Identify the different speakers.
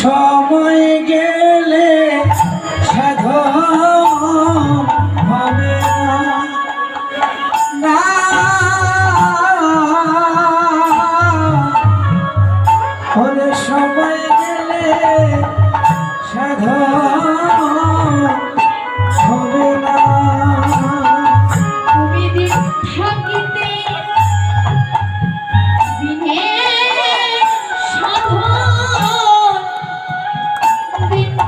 Speaker 1: সময় গেলে সাধ হবে না। সময় গেলে